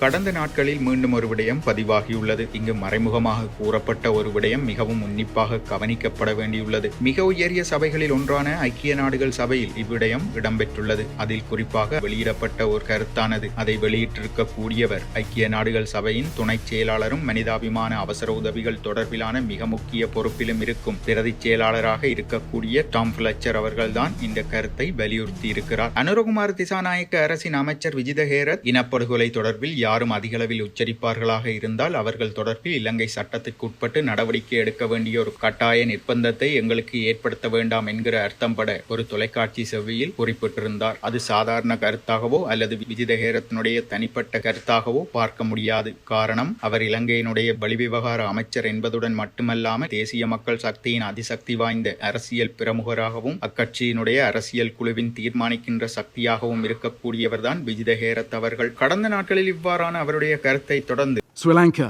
கடந்த நாட்களில் மீண்டும் ஒரு விடயம் பதிவாகியுள்ளது. இங்கு மறைமுகமாக கூறப்பட்ட ஒரு விடயம் மிகவும் உன்னிப்பாக கவனிக்கப்பட வேண்டியுள்ளது. மிக உயரிய சபைகளில் ஒன்றான ஐக்கிய நாடுகள் சபையில் இவ்விடயம் இடம்பெற்றுள்ளது. அதில் குறிப்பாக வெளியிடப்பட்ட ஒரு கருத்தானது. அதை வெளியிட்டிருக்கக்கூடியவர் ஐக்கிய நாடுகள் சபையின் துணைச் செயலாளரும் மனிதாபிமான அவசர உதவிகள் தொடர்பிலான மிக முக்கிய பொறுப்பிலும் இருக்கும் பிரதி செயலாளராக இருக்கக்கூடிய டாம் பிளச்சர் அவர்கள்தான் இந்த கருத்தை வலியுறுத்தி இருக்கிறார் அனுரகுமார் திசாநாயக்க அரசின் அமைச்சர் விஜித ஹேரத் இனப்படுகொலை தொடர்பில் யாரும் அதிகளவில் உச்சரிப்பார்களாக இருந்தால் அவர்கள் தொடர்பில் இலங்கை சட்டத்திற்கு உட்பட்டு நடவடிக்கை எடுக்க வேண்டிய ஒரு கட்டாய நிர்பந்தத்தை எங்களுக்கு ஏற்படுத்த வேண்டாம் என்கிற அர்த்தம் பட ஒரு தொலைக்காட்சி செவ்வியில் குறிப்பிட்டிருந்தார். அது சாதாரண கருத்தாகவோ அல்லது விஜிதஹேரத்தினுடைய தனிப்பட்ட கருத்தாகவோ பார்க்க முடியாது. காரணம் அவர் இலங்கையினுடைய வெளிவிவகார அமைச்சர் என்பதுடன் மட்டுமல்லாமல் தேசிய மக்கள் சக்தியின் அதிசக்தி வாய்ந்த அரசியல் பிரமுகராகவும் அக்கட்சியினுடைய அரசியல் குழுவின் தீர்மானிக்கின்ற சக்தியாகவும் இருக்கக்கூடியவர்தான் விஜிதஹேரத் அவர்கள். கடந்த நாட்களில் இவ்வாறு இவ்வாறான அவருடைய கருத்தை தொடர்ந்து Sri Lanka,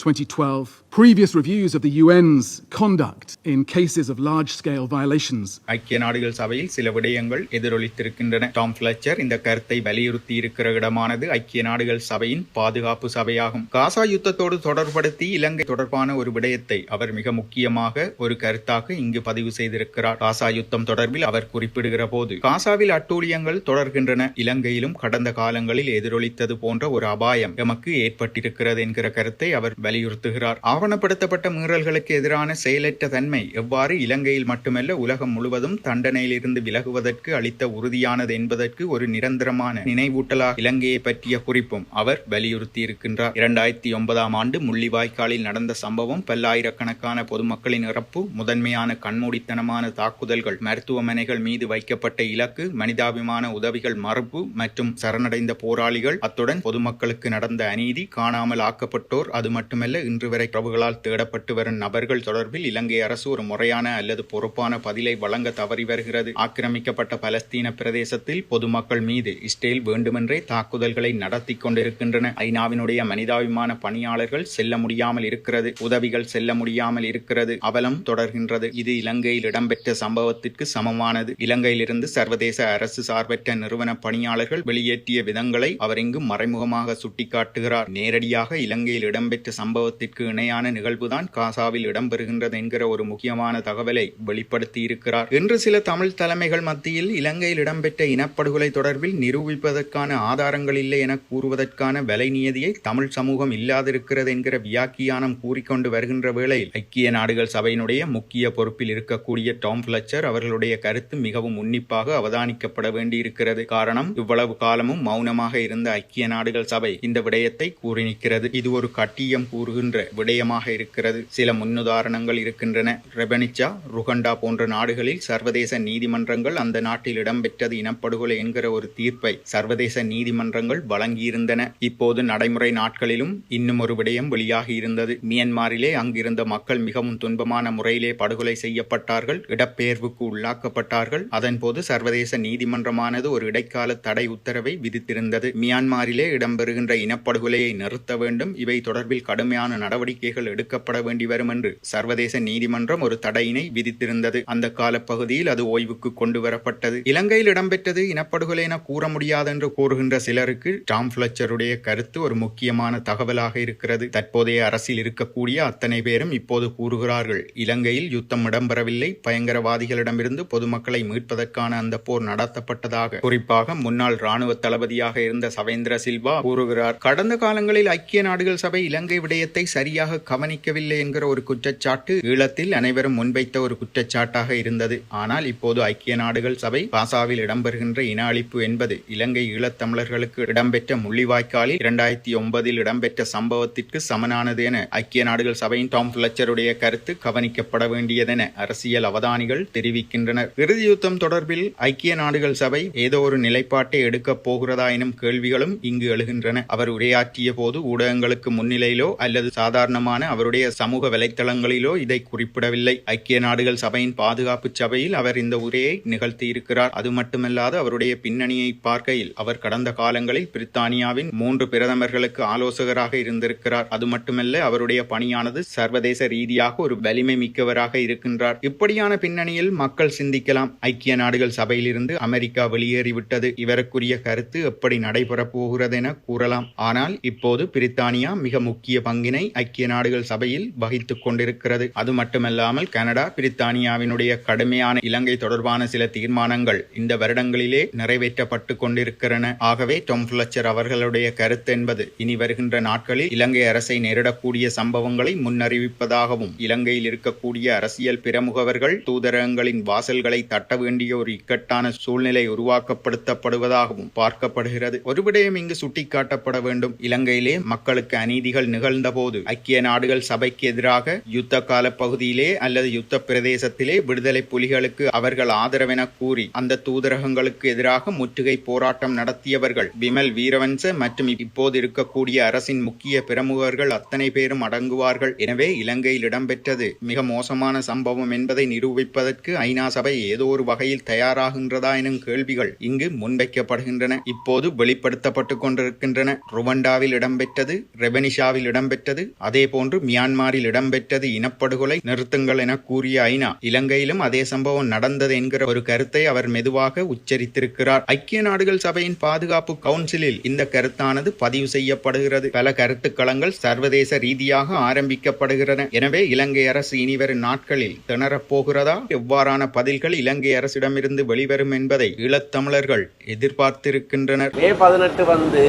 2012. Previous reviews of the UN's conduct in cases of large scale violations. ஐக்கிய நாடுகள் சபையில் சில விடயங்கள் எதிரொலித்திருக்கின்றன. டாம் பிளச்சர் இந்த கருத்தை வலியுறுத்தி இருக்கிற இடமானது ஐக்கிய நாடுகள் சபையின் பாதுகாப்பு சபையாகும். காசா யுத்தத்தோடு தொடர்படுத்தி இலங்கை தொடர்பான ஒரு விடயத்தை அவர் மிக முக்கியமாக ஒரு கருத்தாக இங்கு பதிவு செய்திருக்கிறார். காசா யுத்தம் தொடர்பில் அவர் குறிப்பிடுகிற போது காசாவில் அட்டூழியங்கள் தொடர்கின்றன. இலங்கையிலும் கடந்த காலங்களில் எதிரொலித்தது போன்ற ஒரு அபாயம் எமக்கு ஏற்பட்டிருக்கிறது என்கிற கருத்தை அவர் வலியுறுத்துகிறார். ஆவணப்படுத்தப்பட்ட மீறல்களுக்கு எதிரான செயலற்ற தன்மை எவ்வாறு இலங்கையில் மட்டுமல்ல உலகம் முழுவதும் தண்டனையிலிருந்து விலகுவதற்கு அளித்த உறுதியானது என்பதற்கு ஒரு நிரந்தரமான நினைவூட்டலாக இலங்கையை பற்றிய குறிப்பும் அவர் வலியுறுத்தியிருக்கின்றார். இரண்டாயிரத்தி ஒன்பதாம் ஆண்டு முள்ளிவாய்க்காலில் நடந்த சம்பவம் பல்லாயிரக்கணக்கான பொதுமக்களின் இறப்பு முதன்மையான கண்மூடித்தனமான தாக்குதல்கள் மருத்துவமனைகள் மீது வைக்கப்பட்ட இலக்கு மனிதாபிமான உதவிகள் மறுப்பு மற்றும் சரணடைந்த போராளிகள் அத்துடன் பொதுமக்களுக்கு நடந்த அநீதி காணாமல் ஆக்கப்பட்டோர் அது மட்டுமல்ல இன்று வரை பிரபு உறவுகளால் தேடப்பட்டு வரும் நபர்கள் தொடர்பில் இலங்கை அரசு ஒரு முறையான அல்லது பொறுப்பான பதிலை வழங்க தவறி வருகிறது. ஆக்கிரமிக்கப்பட்ட பலஸ்தீன பிரதேசத்தில் பொதுமக்கள் மீது இஸ்ரேல் வேண்டுமென்றே தாக்குதல்களை நடத்தி கொண்டிருக்கின்றன. ஐநாவினுடைய மனிதாபிமான பணியாளர்கள் செல்ல முடியாமல் இருக்கிறது. உதவிகள் செல்ல முடியாமல் இருக்கிறது. அவலம் தொடர்கின்றது. இது இலங்கையில் இடம்பெற்ற சம்பவத்திற்கு சமமானது. இலங்கையிலிருந்து சர்வதேச அரசு சார்பற்ற நிறுவன பணியாளர்கள் வெளியேற்றிய விதங்களை அவர் இங்கு மறைமுகமாக சுட்டிக்காட்டுகிறார். நேரடியாக இலங்கையில் இடம்பெற்ற சம்பவத்திற்கு இணையான நிகழ்வுதான் காசாவில் இடம்பெறுகின்றது என்கிற ஒரு முக்கியமான தகவலை வெளிப்படுத்தி இருக்கிறார் இன்று சில தமிழ் தலைமைகள் மத்தியில் இலங்கையில் இடம்பெற்ற இனப்படுகொலை தொடர்பில் நிரூபிப்பதற்கான ஆதாரங்கள் இல்லை என கூறுவதற்கான விலை நியதியை தமிழ் சமூகம் இல்லாதிருக்கிறது என்கிற வியாக்கியானம் கூறிக்கொண்டு வருகின்ற வேளையில் ஐக்கிய நாடுகள் சபையினுடைய முக்கிய பொறுப்பில் இருக்கக்கூடிய டாம் பிளச்சர் அவர்களுடைய கருத்து மிகவும் உன்னிப்பாக அவதானிக்கப்பட வேண்டியிருக்கிறது. காரணம் இவ்வளவு காலமும் மௌனமாக இருந்த ஐக்கிய நாடுகள் சபை இந்த விடயத்தை கூறி நிற்கிறது இது ஒரு கட்டியம் கூறுகின்ற விடயம்? கடினமாக இருக்கிறது. சில முன்னுதாரணங்கள் இருக்கின்றன. ரெபனிச்சா ருகண்டா போன்ற நாடுகளில் சர்வதேச நீதிமன்றங்கள் அந்த நாட்டில் இடம்பெற்றது இனப்படுகொலை என்கிற ஒரு தீர்ப்பை சர்வதேச நீதிமன்றங்கள் வழங்கியிருந்தன. இப்போது நடைமுறை நாட்களிலும் இன்னும் ஒரு விடயம் வெளியாகி இருந்தது. மியன்மாரிலே அங்கிருந்த மக்கள் மிகவும் துன்பமான முறையிலே படுகொலை செய்யப்பட்டார்கள். இடப்பெயர்வுக்கு உள்ளாக்கப்பட்டார்கள். அதன்போது சர்வதேச நீதிமன்றமானது ஒரு இடைக்கால தடை உத்தரவை விதித்திருந்தது. மியான்மாரிலே இடம்பெறுகின்ற இனப்படுகொலையை நிறுத்த வேண்டும். இவை தொடர்பில் கடுமையான நடவடிக்கைகள் எடுக்கப்பட வேண்டி வரும் என்று சர்வதேச நீதிமன்றம் ஒரு தடையினை விதித்திருந்தது. அந்த காலப்பகுதியில் அது ஓய்வுக்கு கொண்டு வரப்பட்டது. இலங்கையில் இடம்பெற்றது இனப்படுகொலை என கூற முடியாது என்று கூறுகின்ற சிலருக்கு டாம் பிளச்சருடைய கருத்து ஒரு முக்கியமான தகவலாக இருக்கிறது. தற்போதைய அரசில் இருக்கக்கூடிய அத்தனை பேரும் இப்போது கூறுகிறார்கள் இலங்கையில் யுத்தம் இடம்பெறவில்லை. பயங்கரவாதிகளிடமிருந்து பொதுமக்களை மீட்பதற்கான அந்த போர் நடத்தப்பட்டதாக. குறிப்பாக முன்னாள் ராணுவ தளபதியாக இருந்த சவேந்திர சில்வா கூறுகிறார் கடந்த காலங்களில் ஐக்கிய நாடுகள் சபை இலங்கை விடயத்தை சரியாக கவனிக்கவில்லை என்கிற ஒரு குற்றச்சாட்டு ஈழத்தில் அனைவரும் முன்வைத்த ஒரு குற்றச்சாட்டாக இருந்தது. ஆனால் இப்போது ஐக்கிய நாடுகள் சபை பாசாவில் இடம்பெறுகின்ற இன அழிப்பு என்பது இலங்கை ஈழத்தமிழர்களுக்கு இடம்பெற்ற முள்ளிவாய்க்காலில் இரண்டாயிரத்தி ஒன்பதில் இடம்பெற்ற சம்பவத்திற்கு சமனானது என ஐக்கிய நாடுகள் சபையின் டாம் பிளச்சருடைய கருத்து கவனிக்கப்பட வேண்டியதென அரசியல் அவதானிகள் தெரிவிக்கின்றனர். இறுதி யுத்தம் தொடர்பில் ஐக்கிய நாடுகள் சபை ஏதோ ஒரு நிலைப்பாட்டை எடுக்கப் போகிறதா எனும் கேள்விகளும் இங்கு எழுகின்றன. அவர் உரையாற்றிய போது ஊடகங்களுக்கு முன்னிலையிலோ அல்லது சாதாரணமான அவருடைய சமூக வலைத்தளங்களிலோ இதை குறிப்பிடவில்லை. ஐக்கிய நாடுகள் சபையின் பாதுகாப்பு சபையில் அவர் இந்த உரையை நிகழ்த்தியிருக்கிறார். அது மட்டுமல்லாது அவருடைய பின்னணியை பார்க்கையில் அவர் கடந்த காலங்களில் பிரித்தானியாவின் மூன்று பிரதமர்களுக்கு ஆலோசகராக இருந்திருக்கிறார். அது மட்டுமல்ல அவருடைய பணியானது சர்வதேச ரீதியாக ஒரு வலிமை மிக்கவராக இருக்கின்றார். இப்படியான பின்னணியில் மக்கள் சிந்திக்கலாம். ஐக்கிய நாடுகள் சபையிலிருந்து அமெரிக்கா வெளியேறிவிட்டது. இவருக்குரிய கருத்து எப்படி நடைபெறப் போகிறது என கூறலாம். ஆனால் இப்போது பிரித்தானியா மிக முக்கிய பங்கினை ஐக்கிய நாடுகள் சபையில் வகித்துக் கொண்டிருக்கிறது. அது மட்டுமல்லாமல் கனடா பிரித்தானியாவினுடைய கடுமையான இலங்கை தொடர்பான சில தீர்மானங்கள் இந்த வருடங்களிலே நிறைவேற்றப்பட்டு கொண்டிருக்கிறன ஆகவே டொம் ஃபிளச்சர் அவர்களுடைய கருத்து என்பது இனி வருகின்ற நாட்களில் இலங்கை அரசை நேரிடக்கூடிய சம்பவங்களை முன்னறிவிப்பதாகவும் இலங்கையில் இருக்கக்கூடிய அரசியல் பிரமுகவர்கள் தூதரகங்களின் வாசல்களை தட்ட வேண்டிய ஒரு இக்கட்டான சூழ்நிலை உருவாக்கப்படுத்தப்படுவதாகவும் பார்க்கப்படுகிறது. ஒரு விடயம் இங்கு சுட்டிக்காட்டப்பட வேண்டும். இலங்கையிலே மக்களுக்கு அநீதிகள் நிகழ்ந்தபோது ஐக்கிய நாடுகள் சபைக்கு எதிராக யுத்த கால பகுதியிலே அல்லது யுத்த பிரதேசத்திலே விடுதலை புலிகளுக்கு அவர்கள் ஆதரவென கூறி அந்த தூதரகங்களுக்கு எதிராக முற்றுகை போராட்டம் நடத்தியவர்கள் விமல் வீரவன்ச மற்றும் இப்போது இருக்கக்கூடிய அரசின் முக்கிய பிரமுகர்கள் அத்தனை பேரும் அடங்குவார்கள். எனவே இலங்கையில் இடம்பெற்றது மிக மோசமான சம்பவம் என்பதை நிரூபிப்பதற்கு ஐநா சபை ஏதோ ஒரு வகையில் தயாராகின்றதா எனும் கேள்விகள் இங்கு முன்வைக்கப்படுகின்றன. இப்போது வெளிப்படுத்தப்பட்டு கொண்டிருக்கின்றன. ருவண்டாவில் இடம்பெற்றது ரெபனிஷாவில் இடம்பெற்றது. அதேபோல் போன்று மியான்மரில் இடம்பெற்றது இனப்படுகொலை நிறுத்துங்கள் என கூறிய ஐநா இலங்கையிலும் அதே சம்பவம் நடந்தது என்கிற ஒரு கருத்தை அவர் மெதுவாக உச்சரித்திருக்கிறார். ஐக்கிய நாடுகள் சபையின் பாதுகாப்பு கவுன்சிலில் இந்த கருத்தானது பதிவு செய்யப்படுகிறது. பல கருத்துக்களங்கள் சர்வதேச ரீதியாக ஆரம்பிக்கப்படுகின்றன எனவே இலங்கை அரசு இனிவரும் நாட்களில் திணறப்போகிறதா எவ்வாறான பதில்கள் இலங்கை அரசிடமிருந்து வெளிவரும் என்பதை ஈழத்தமிழர்கள் எதிர்பார்த்திருக்கின்றனர். மே பதினெட்டு வந்து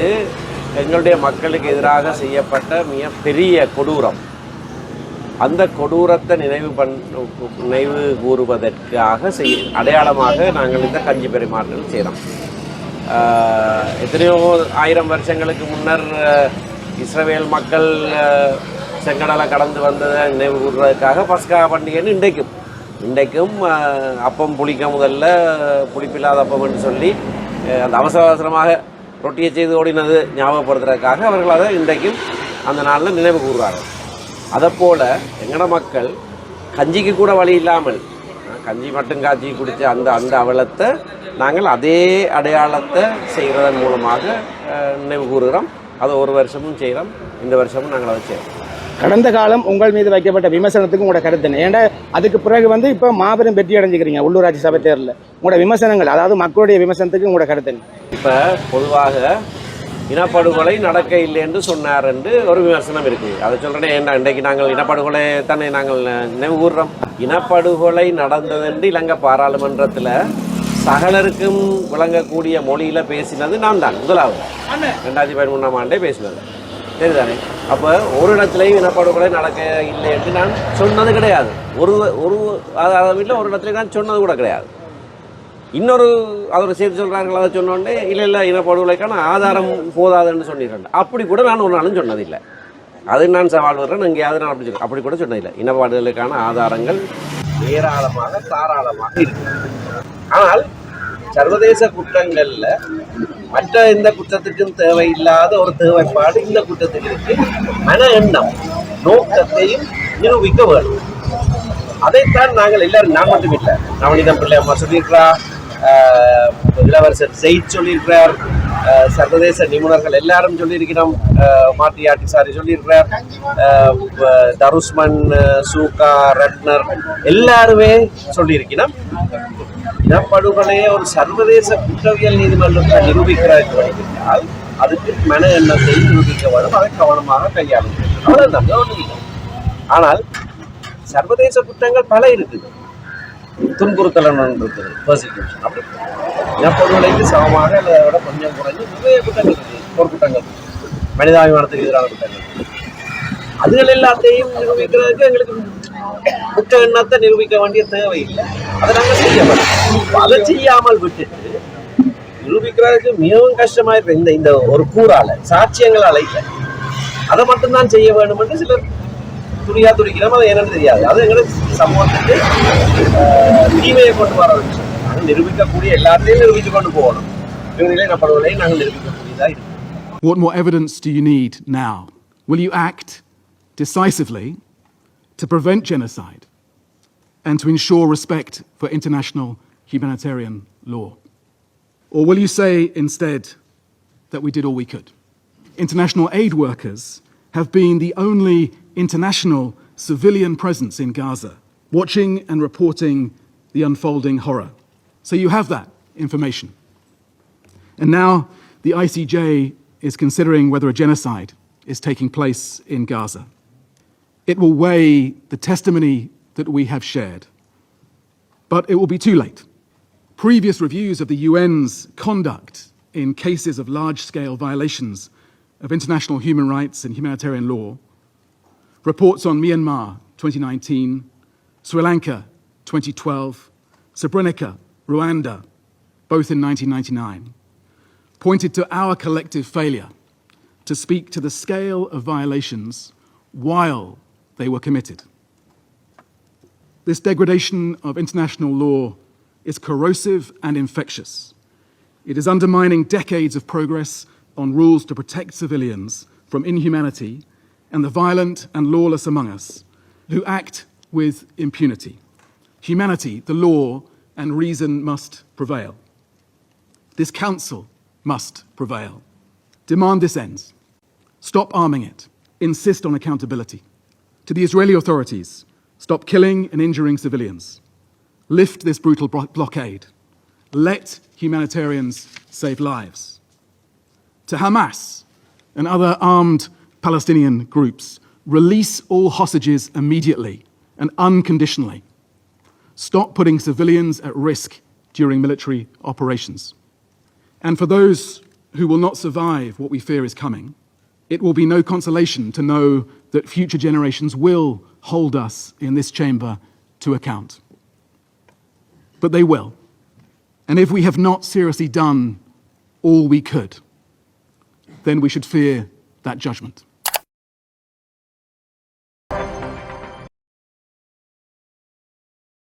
எங்களுடைய மக்களுக்கு எதிராக செய்யப்பட்ட மிக பெரிய கொடூரம். அந்த கொடூரத்தை நினைவு பண் நினைவு கூறுவதற்காக செய் அடையாளமாக நாங்கள் இந்த கஞ்சி பரிமாற்றல் செய்கிறோம் எத்தனையோ ஆயிரம் வருஷங்களுக்கு முன்னர் ஆஹ், இஸ்ரவேல் மக்கள் செங்கடலை கடந்து வந்ததை நினைவு கூறுவதற்காக பஸ்கா பண்டிகைன்னு இன்றைக்கும். இன்றைக்கும் அப்பம் புளிக்க முதல்ல புளிப்பில்லாத அப்பம் என்று சொல்லி அந்த அவசர அவசரமாக ரொட்டியை செய்து ஓடினது ஞாபகப்படுத்துறதுக்காக அவர்கள் அதை இன்றைக்கும் அந்த நாளில் நினைவு கூறுகிறார்கள். அதைப்போல் எங்கட மக்கள் கஞ்சிக்கு கூட வழி இல்லாமல் கஞ்சி மட்டும் காய்ச்சி குடித்த அந்த அந்த அவலத்தை நாங்கள் அதே அடையாளத்தை செய்கிறதன் மூலமாக நினைவு கூறுகிறோம். அதை ஒரு வருஷமும் செய்கிறோம். இந்த வருஷமும் நாங்கள் அதை செய்கிறோம். கடந்த காலம் உங்கள் மீது வைக்கப்பட்ட விமர்சனத்துக்கு உங்களோட கருத்து ஏன்டா அதுக்கு பிறகு வந்து இப்போ மாபெரும் வெற்றி அடைஞ்சுக்கிறீங்க உள்ளூராட்சி சபை தேர்தலில். உங்களோட விமர்சனங்கள் அதாவது மக்களுடைய விமர்சனத்துக்கு உங்களோட கருத்து இப்போ பொதுவாக இனப்படுகொலை நடக்க இல்லை என்று சொன்னார் என்று ஒரு விமர்சனம் இருக்குது அதை சொல்கிறேன் ஏன்னா இன்றைக்கு நாங்கள் இனப்படுகொலை தானே நாங்கள் நினைவு கூறுறோம் இனப்படுகொலை நடந்தது என்று இலங்கை பாராளுமன்றத்தில் சகலருக்கும் விளங்கக்கூடிய மொழியில் பேசினது நான் தான் முதலாவது ரெண்டாயிரத்தி பதிமூணாம் ஆண்டே பேசினது. சரிதானே அப்போ ஒரு இடத்துலையும் இனப்படுகொலை நடக்க இல்லை என்று நான் சொன்னது கிடையாது. ஒரு ஒரு வீட்டில் ஒரு இடத்துல நான் சொன்னது கூட கிடையாது. இன்னொரு அவர் சேர்த்து சொல்கிறாங்களா அதை சொன்னோடனே இல்லை இல்லை இனப்படுகொலைக்கான ஆதாரம் போதாதுன்னு சொல்லிடுறேன் அப்படி கூட நான் ஒரு நாளும் சொன்னதில்லை. அது நான் சவால் வர்றேன் எங்கேயாவது நான் அப்படி சொல்ல அப்படி கூட சொன்னதில்லை. இனப்பாடுகளுக்கான ஆதாரங்கள் ஏராளமாக தாராளமாக இருக்கு. ஆனால் சர்வதேச குற்றங்கள்ல மற்ற எந்த குற்றத்துக்கும் தேவையில்லாத ஒரு தேவைப்பாடு இந்த குற்றத்தில் இருக்கு. மன எண்ணம் நோக்கத்தையும் நிரூபிக்க வேண்டும். அதைத்தான் நாங்கள் எல்லாரும் நான் மட்டும் இல்லை நவநீதம் பிள்ளை அம்மா சொல்லியிருக்கிறா இளவரசர் ஜெயித் சொல்லியிருக்கிறார். சர்வதேச நிபுணர்கள் எல்லாரும் சொல்லியிருக்கிறோம். மாட்டி ஆட்டி சாரி சொல்லியிருக்கிறார். தருஷ்மன் தருஸ்மன் சூகா ரட்னர் எல்லாருமே சொல்லியிருக்கிறோம். இனப்படுகொலையை ஒரு சர்வதேச குற்றவியல் நீதிமன்றத்தில் நிரூபிக்கிறார்கள் அதுக்கு மன எண்ணத்தை நிரூபிக்க வேண்டும் அதை கவனமாக கையாளும் அவ்வளவுதான் வேற ஆனால் சர்வதேச குற்றங்கள் பல இருக்குது. துன்புறுத்தல் இருக்குது பர்சிக்யூஷன் அப்படி இனப்படுகொலைக்கு சமமாக இல்லை விட கொஞ்சம் குறைஞ்சு நிறைய குற்றங்கள் இருக்குது போர் மனிதாபிமானத்துக்கு எதிரான குற்றங்கள். அதுகள் எல்லாத்தையும் நிரூபிக்கிறதுக்கு எங்களுக்கு குற்ற எண்ணத்தை நிரூபிக்க வேண்டிய தேவை இல்லை அதை நாங்கள் செய்ய மாட்டோம். அதை செய்யாமல் விட்டுட்டு நிரூபிக்கிறதுக்கு மிகவும் கஷ்டமா இருக்கு. இந்த இந்த ஒரு கூறால சாட்சியங்களால இல்லை. அதை மட்டும்தான் செய்ய வேண்டும் என்று சிலர் துணியா துடிக்கிறோம் அது என்னன்னு தெரியாது. அது எங்களுக்கு சமூகத்துக்கு தீமையை கொண்டு வர விஷயம் நாங்கள் நிரூபிக்கக்கூடிய எல்லாத்தையும் நிரூபித்து கொண்டு போகணும் இவங்களே நப்படுவதை நாங்கள் நிரூபிக்கக்கூடியதா இருக்கு What more evidence do you need now? Will you act decisively to prevent genocide and to ensure respect for international humanitarian law? Or will you say instead that we did all we could? International aid workers have been the only international civilian presence in Gaza, watching and reporting the unfolding horror. So you have that information. And now the ICJ is considering whether a genocide is taking place in Gaza. It will weigh the testimony that we have shared, but it will be too late. Previous reviews of the UN's conduct in cases of large scale violations of international human rights and humanitarian law, reports on Myanmar 2019, Sri Lanka 2012, Srebrenica, Rwanda, both in 1999, pointed to our collective failure to speak to the scale of violations while they were committed. This degradation of international law is corrosive and infectious. It is undermining decades of progress on rules to protect civilians from inhumanity and the violent and lawless among us who act with impunity. Humanity, the law, and reason must prevail. This council must prevail. Demand this ends. Stop arming it. Insist on accountability. To the Israeli authorities, stop killing and injuring civilians. Lift this brutal blockade. Let humanitarians save lives. To Hamas and other armed Palestinian groups, release all hostages immediately and unconditionally. Stop putting civilians at risk during military operations. And for those who will not survive what we fear is coming, it will be no consolation to know that future generations will hold us in this chamber to account. But they will. And if we have not seriously done all we could, then we should fear that judgment.